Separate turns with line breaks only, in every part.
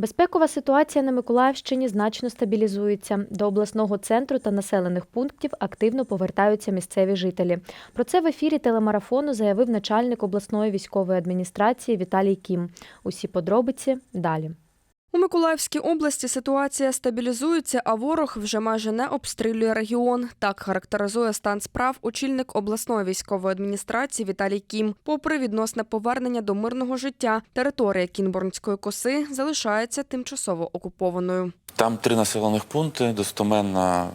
Безпекова ситуація на Миколаївщині значно стабілізується. До обласного центру та населених пунктів активно повертаються місцеві жителі. Про це в ефірі телемарафону заявив начальник обласної військової адміністрації Віталій Кім. Усі подробиці далі.
У Миколаївській області ситуація стабілізується, а ворог вже майже не обстрілює регіон. Так характеризує стан справ очільник обласної військової адміністрації Віталій Кім. Попри відносне повернення до мирного життя, територія Кінборнської коси залишається тимчасово окупованою.
Там три населених пункти. Достоменно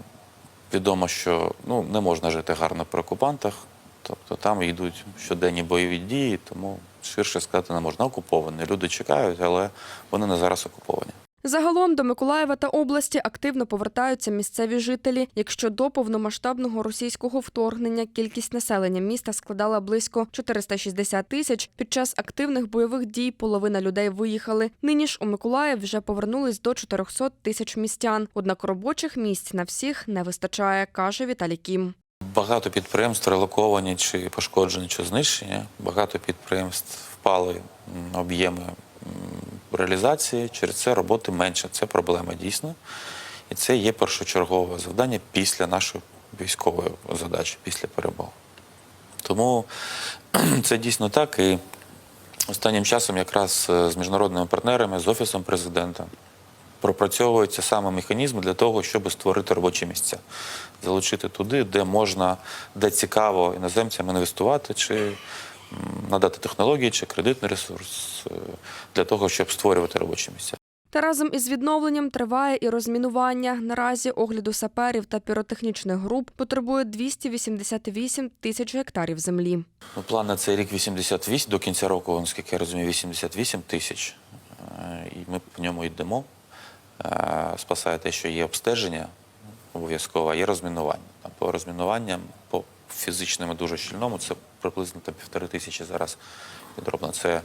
відомо, що ну, не можна жити гарно при окупантах. Тобто там йдуть щоденні бойові дії, тому ширше сказати не можна. Окуповані. Люди чекають, але вони не зараз окуповані.
Загалом до Миколаєва та області активно повертаються місцеві жителі. Якщо до повномасштабного російського вторгнення кількість населення міста складала близько 460 тисяч, під час активних бойових дій половина людей виїхали. Нині ж у Миколаїв вже повернулись до 400 тисяч містян. Однак робочих місць на всіх не вистачає, каже Віталій Кім.
Багато підприємств релоковані чи пошкоджені, чи знищені. Багато підприємств впали об'єми реалізації. Через це роботи менше. Це проблема дійсно. І це є першочергове завдання після нашої військової задачі, після перемоги. Тому це дійсно так. І останнім часом якраз е, з міжнародними партнерами, з Офісом президента пропрацьовуються саме механізми для того, щоб створити робочі місця, залучити туди, де можна, де цікаво іноземцям інвестувати, чи надати технології, чи кредитний ресурс е, для того, щоб створювати робочі місця.
Та разом із відновленням триває і розмінування. Наразі огляду саперів та піротехнічних груп потребує 288 тисяч гектарів землі.
Ну, план на цей рік 88, до кінця року, наскільки я розумію, 88 тисяч. Е, І ми по ньому йдемо. Е, Спасає те, що є обстеження обов'язково, а є розмінування. По розмінуванням, по фізичному дуже щільному, це приблизно там, півтори тисячі зараз підроблено. Це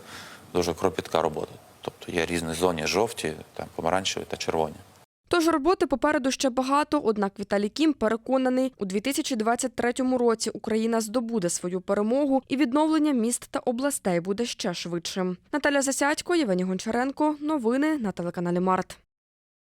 дуже кропітка робота. Тобто є різні зоні жовті, там, помаранчеві та червоні.
Тож роботи попереду ще багато. Однак Віталій Кім переконаний, у 2023 році Україна здобуде свою перемогу і відновлення міст та областей буде ще швидшим. Наталя Засядько, Євгеній Гончаренко. Новини на телеканалі Март.